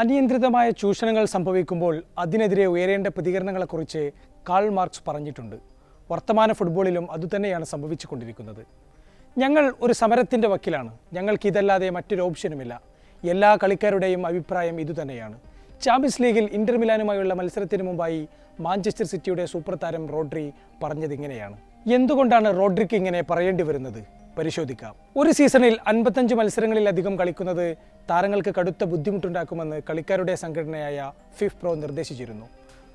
അനിയന്ത്രിതമായ ചൂഷണങ്ങൾ സംഭവിക്കുമ്പോൾ അതിനെതിരെ ഉയരേണ്ട പ്രതികരണങ്ങളെക്കുറിച്ച് കാൾ മാർക്സ് പറഞ്ഞിട്ടുണ്ട്. വർത്തമാന ഫുട്ബോളിലും അതുതന്നെയാണ് സംഭവിച്ചു കൊണ്ടിരിക്കുന്നത് ഞങ്ങൾ ഒരു സമരത്തിന്റെ വക്കിലാണ്. ഞങ്ങൾക്ക് ഇതല്ലാതെ മറ്റൊരു ഓപ്ഷനുമില്ല. എല്ലാ കളിക്കാരുടെയും അഭിപ്രായം ഇതുതന്നെയാണ്. ചാമ്പ്യൻസ് ലീഗിൽ ഇന്റർ മിലാനുമായുള്ള മത്സരത്തിന് മുമ്പായി മാഞ്ചസ്റ്റർ സിറ്റിയുടെ സൂപ്പർ താരം റോഡ്രി പറഞ്ഞതിങ്ങനെയാണ്. എന്തുകൊണ്ടാണ് റോഡ്രിക്ക് ഇങ്ങനെ പറയേണ്ടി വരുന്നത്? പരിശോധിക്കാം. ഒരു സീസണിൽ അൻപത്തഞ്ച് മത്സരങ്ങളിലധികം കളിക്കുന്നത് താരങ്ങൾക്ക് കടുത്ത ബുദ്ധിമുട്ടുണ്ടാക്കുമെന്ന് കളിക്കാരുടെ സംഘടനയായ ഫിഫ് പ്രോ നിർദ്ദേശിച്ചിരുന്നു.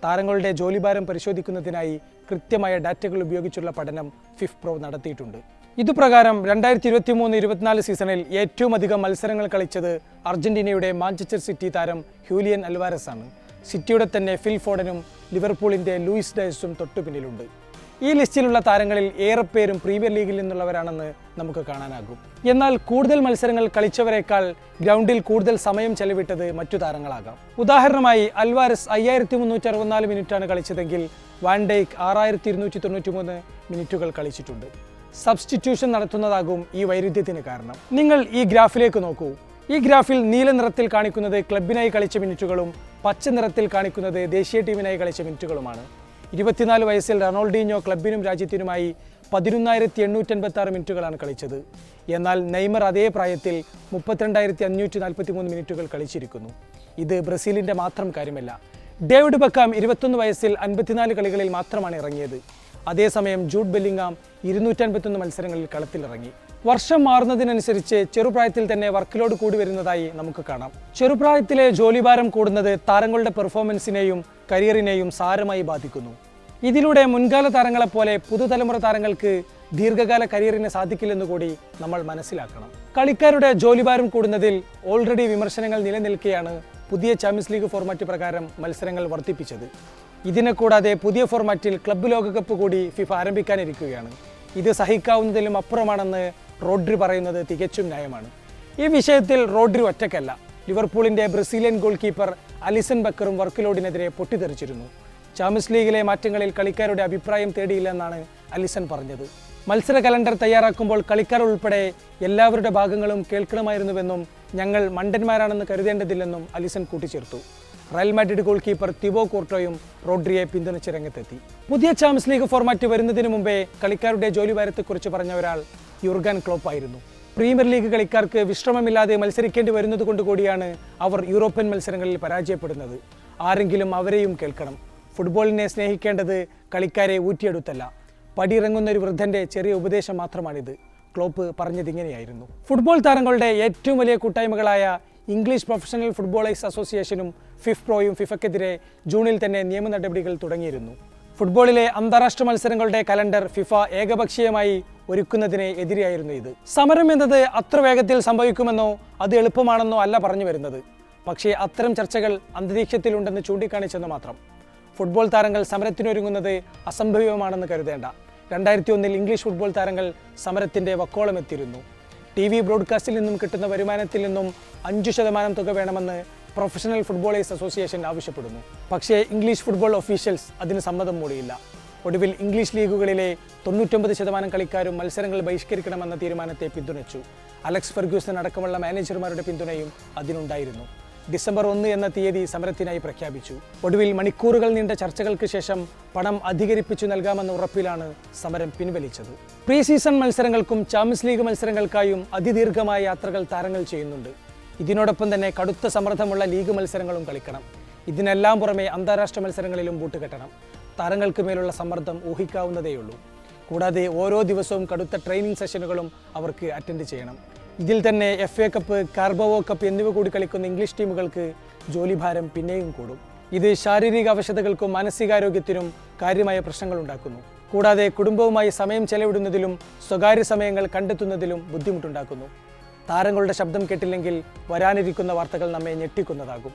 താരങ്ങളുടെ ജോലിഭാരം പരിശോധിക്കുന്നതിനായി കൃത്യമായ ഡാറ്റകൾ ഉപയോഗിച്ചുള്ള പഠനം ഫിഫ് പ്രോ നടത്തിയിട്ടുണ്ട്. ഇതുപ്രകാരം രണ്ടായിരത്തി ഇരുപത്തി മൂന്ന് ഇരുപത്തിനാല് സീസണിൽ ഏറ്റവും അധികം മത്സരങ്ങൾ കളിച്ചത് അർജന്റീനയുടെ മാഞ്ചസ്റ്റർ സിറ്റി താരം ഹ്യൂലിയൻ അൽവാരസ് ആണ് സിറ്റിയുടെ തന്നെ ഫിൽ ഫോഡനും ലിവർപൂളിന്റെ ലൂയിസ് ഡയസും തൊട്ടുപിന്നിലുണ്ട്. ഈ ലിസ്റ്റിലുള്ള താരങ്ങളിൽ ഏറെ പേരും പ്രീമിയർ ലീഗിൽ നിന്നുള്ളവരാണെന്ന് നമുക്ക് കാണാനാകും. എന്നാൽ കൂടുതൽ മത്സരങ്ങൾ കളിച്ചവരെക്കാൾ ഗ്രൗണ്ടിൽ കൂടുതൽ സമയം ചെലവിട്ടത് മറ്റു താരങ്ങളാകാം. ഉദാഹരണമായി അൽവാരസ് അയ്യായിരത്തി മുന്നൂറ്റി അറുപത്തിനാല് മിനിറ്റാണ് കളിച്ചതെങ്കിൽ വാൻഡേക്ക് ആറായിരത്തി ഇരുന്നൂറ്റി തൊണ്ണൂറ്റി മൂന്ന് മിനിറ്റുകൾ കളിച്ചിട്ടുണ്ട്. സബ്സ്റ്റിറ്റ്യൂഷൻ നടത്തുന്നതാകും ഈ വൈരുദ്ധ്യത്തിന് കാരണം. നിങ്ങൾ ഈ ഗ്രാഫിലേക്ക് നോക്കൂ. ഈ ഗ്രാഫിൽ നീല നിറത്തിൽ കാണിക്കുന്നത് ക്ലബിനായി കളിച്ച മിനിറ്റുകളും പച്ച നിറത്തിൽ കാണിക്കുന്നത് ദേശീയ ടീമിനായി കളിച്ച മിനിറ്റുകളുമാണ്. ഇരുപത്തിനാല് വയസ്സിൽ റൊണാൾഡീഞ്ഞോ ക്ലബിനും രാജ്യത്തിനുമായി പതിനൊന്നായിരത്തി എണ്ണൂറ്റൻപത്തി ആറ് മിനിറ്റുകളാണ് കളിച്ചത്. എന്നാൽ നെയ്മർ അതേ പ്രായത്തിൽ മുപ്പത്തിരണ്ടായിരത്തി അഞ്ഞൂറ്റി നാൽപ്പത്തി മൂന്ന് മിനിറ്റുകൾ കളിച്ചിരിക്കുന്നു. ഇത് ബ്രസീലിന്റെ മാത്രം കാര്യമല്ല. ഡേവിഡ് ബക്കാം ഇരുപത്തൊന്ന് വയസ്സിൽ അൻപത്തിനാല് കളികളിൽ മാത്രമാണ് ഇറങ്ങിയത്. അതേസമയം ജൂഡ് ബെല്ലിംഗാം ഇരുന്നൂറ്റൻപത്തൊന്ന് മത്സരങ്ങളിൽ കളത്തിലിറങ്ങി. വർഷം മാറുന്നതിനനുസരിച്ച് ചെറുപ്രായത്തിൽ തന്നെ വർക്ക് ലോഡ് കൂടി വരുന്നതായി നമുക്ക് കാണാം. ചെറുപ്രായത്തിലെ ജോലിഭാരം കൂടുന്നത് താരങ്ങളുടെ പെർഫോമൻസിനെയും കരിയറിനെയും സാരമായി ബാധിക്കുന്നു. ഇതിലൂടെ മുൻകാല താരങ്ങളെപ്പോലെ പുതുതലമുറ താരങ്ങൾക്ക് ദീർഘകാല കരിയറിന് സാധിക്കില്ലെന്ന് കൂടി നമ്മൾ മനസ്സിലാക്കണം. കളിക്കാരുടെ ജോലിഭാരം കൂടുന്നതിൽ ഓൾറെഡി വിമർശനങ്ങൾ നിലനിൽക്കെയാണ് പുതിയ ചാമ്പ്യൻസ് ലീഗ് ഫോർമാറ്റ് പ്രകാരം മത്സരങ്ങൾ വർദ്ധിപ്പിച്ചത്. ഇതിനെ കൂടാതെ പുതിയ ഫോർമാറ്റിൽ ക്ലബ്ബ് ലോകകപ്പ് കൂടി ഫിഫ ആരംഭിക്കാനിരിക്കുകയാണ്. ഇത് സഹിക്കാവുന്നതിലും അപ്പുറമാണെന്ന് റോഡ്രി പറയുന്നത് തികച്ചും ന്യായമാണ്. ഈ വിഷയത്തിൽ റോഡ്രി ഒറ്റയ്ക്കല്ല. ലിവർപൂളിന്റെ ബ്രസീലിയൻ ഗോൾ കീപ്പർ അലിസൺ ബക്കറും വർക്കിലോഡിനെതിരെ പൊട്ടിത്തെറിച്ചിരുന്നു. ചാമ്പ്യൻസ് ലീഗിലെ മാറ്റങ്ങളിൽ കളിക്കാരുടെ അഭിപ്രായം തേടിയില്ലെന്നാണ് അലിസൺ പറഞ്ഞത്. മത്സര കലണ്ടർ തയ്യാറാക്കുമ്പോൾ കളിക്കാർ ഉൾപ്പെടെ എല്ലാവരുടെ ഭാഗങ്ങളും കേൾക്കണമായിരുന്നുവെന്നും ഞങ്ങൾ മണ്ടന്മാരാണെന്ന് കരുതേണ്ടതില്ലെന്നും അലിസൺ കൂട്ടിച്ചേർത്തു. Real Madrid goal keeper Thibaut കോർട്ടോയും റോഡ്രിയെ പിന്തുണച്ച് രംഗത്തെത്തി പുതിയ ചാമ്പ്യൻസ് ലീഗ് ഫോർമാറ്റ് വരുന്നതിന് മുമ്പേ കളിക്കാരുടെ ജോലിഭാരത്തെക്കുറിച്ച് പറഞ്ഞ ഒരാൾ യുർഗൻ ക്ലോപ്പ് ആയിരുന്നു. പ്രീമിയർ ലീഗ് കളിക്കാർക്ക് വിശ്രമമില്ലാതെ മത്സരിക്കേണ്ടി വരുന്നത് കൊണ്ടുകൂടിയാണ് അവർ യൂറോപ്യൻ മത്സരങ്ങളിൽ പരാജയപ്പെടുന്നത്. ആരെങ്കിലും അവരെയും കേൾക്കണം. ഫുട്ബോളിനെ സ്നേഹിക്കേണ്ടത് കളിക്കാരെ ഊറ്റിയെടുത്തല്ല. പടിയിറങ്ങുന്ന ഒരു വൃദ്ധന്റെ ചെറിയ ഉപദേശം മാത്രമാണിത്. ക്ലോപ്പ് പറഞ്ഞതിങ്ങനെയായിരുന്നു. ഫുട്ബോൾ താരങ്ങളുടെ ഏറ്റവും വലിയ കൂട്ടായ്മകളായ ഇംഗ്ലീഷ് പ്രൊഫഷണൽ ഫുട്ബോളേഴ്സ് അസോസിയേഷനും ഫിഫ് പ്രോയും ഫിഫയ്ക്കെതിരെ ജൂണിൽ തന്നെ നിയമ നടപടികൾ തുടങ്ങിയിരുന്നു. ഫുട്ബോളിലെ അന്താരാഷ്ട്ര മത്സരങ്ങളുടെ കലണ്ടർ ഫിഫ ഏകപക്ഷീയമായി ഒരുക്കുന്നതിന് എതിരെയായിരുന്നു ഇത്. സമരം എന്നത് അത്ര വേഗത്തിൽ സംഭവിക്കുമെന്നോ അത് എളുപ്പമാണെന്നോ അല്ല പറഞ്ഞു വരുന്നത്. പക്ഷേ അത്തരം ചർച്ചകൾ അന്തരീക്ഷത്തിലുണ്ടെന്ന് ചൂണ്ടിക്കാണിച്ചെന്ന് മാത്രം. ഫുട്ബോൾ താരങ്ങൾ സമരത്തിനൊരുങ്ങുന്നത് അസംഭവ്യമാണെന്ന് കരുതേണ്ട. രണ്ടായിരത്തി ഒന്നിൽ ഇംഗ്ലീഷ് ഫുട്ബോൾ താരങ്ങൾ സമരത്തിന്റെ വക്കോളമെത്തിയിരുന്നു ടി വി ബ്രോഡ്കാസ്റ്റിൽ നിന്നും കിട്ടുന്ന വരുമാനത്തിൽ നിന്നും അഞ്ചു ശതമാനം തുക വേണമെന്ന് പ്രൊഫഷണൽ ഫുട്ബോളേഴ്സ് അസോസിയേഷൻ ആവശ്യപ്പെടുന്നു. പക്ഷേ ഇംഗ്ലീഷ് ഫുട്ബോൾ ഒഫീഷ്യൽസ് അതിന് സമ്മതം മൂടിയില്ല. ഒടുവിൽ ഇംഗ്ലീഷ് ലീഗുകളിലെ തൊണ്ണൂറ്റൊമ്പത് ശതമാനം കളിക്കാരും മത്സരങ്ങൾ ബഹിഷ്കരിക്കണമെന്ന തീരുമാനത്തെ പിന്തുണച്ചു. അലക്സ് ഫെർഗ്യൂസൺ അടക്കമുള്ള മാനേജർമാരുടെ പിന്തുണയും അതിനുണ്ടായിരുന്നു. ഡിസംബർ ഒന്ന് എന്ന തീയതി സമരത്തിനായി പ്രഖ്യാപിച്ചു. ഒടുവിൽ മണിക്കൂറുകൾ നീണ്ട ചർച്ചകൾക്ക് ശേഷം പണം അധികരിപ്പിച്ചു നൽകാമെന്ന ഉറപ്പിലാണ് സമരം പിൻവലിച്ചത്. പ്രീ സീസൺ മത്സരങ്ങൾക്കും ചാമ്പ്യൻസ് ലീഗ് മത്സരങ്ങൾക്കായും അതിദീർഘമായ യാത്രകൾ താരങ്ങൾ ചെയ്യുന്നുണ്ട്. ഇതിനോടൊപ്പം തന്നെ കടുത്ത സമ്മർദ്ദമുള്ള ലീഗ് മത്സരങ്ങളും കളിക്കണം. ഇതിനെല്ലാം പുറമെ അന്താരാഷ്ട്ര മത്സരങ്ങളിലും ബൂട്ടുകെട്ടണം താരങ്ങൾക്ക് മേലുള്ള സമ്മർദ്ദം ഊഹിക്കാവുന്നതേയുള്ളൂ. കൂടാതെ ഓരോ ദിവസവും കടുത്ത ട്രെയിനിങ് സെഷനുകളും അവർക്ക് അറ്റൻഡ് ചെയ്യണം. ഇതിൽ തന്നെ F A cup Carabao cup എന്നിവ കൂടി കളിക്കുന്ന ഇംഗ്ലീഷ് ടീമുകൾക്ക് ജോലിഭാരം പിന്നെയും കൂടും. ഇത് ശാരീരിക അവശതകൾക്കും മാനസികാരോഗ്യത്തിനും കാര്യമായ പ്രശ്നങ്ങൾ ഉണ്ടാക്കുന്നു. കൂടാതെ കുടുംബവുമായി സമയം ചെലവിടുന്നതിലും സ്വകാര്യ സമയങ്ങൾ കണ്ടെത്തുന്നതിലും ബുദ്ധിമുട്ടുണ്ടാക്കുന്നു. താരങ്ങളുടെ ശബ്ദം കേട്ടില്ലെങ്കിൽ വരാനിരിക്കുന്ന വാർത്തകൾ നമ്മെ ഞെട്ടിക്കുന്നതാകും.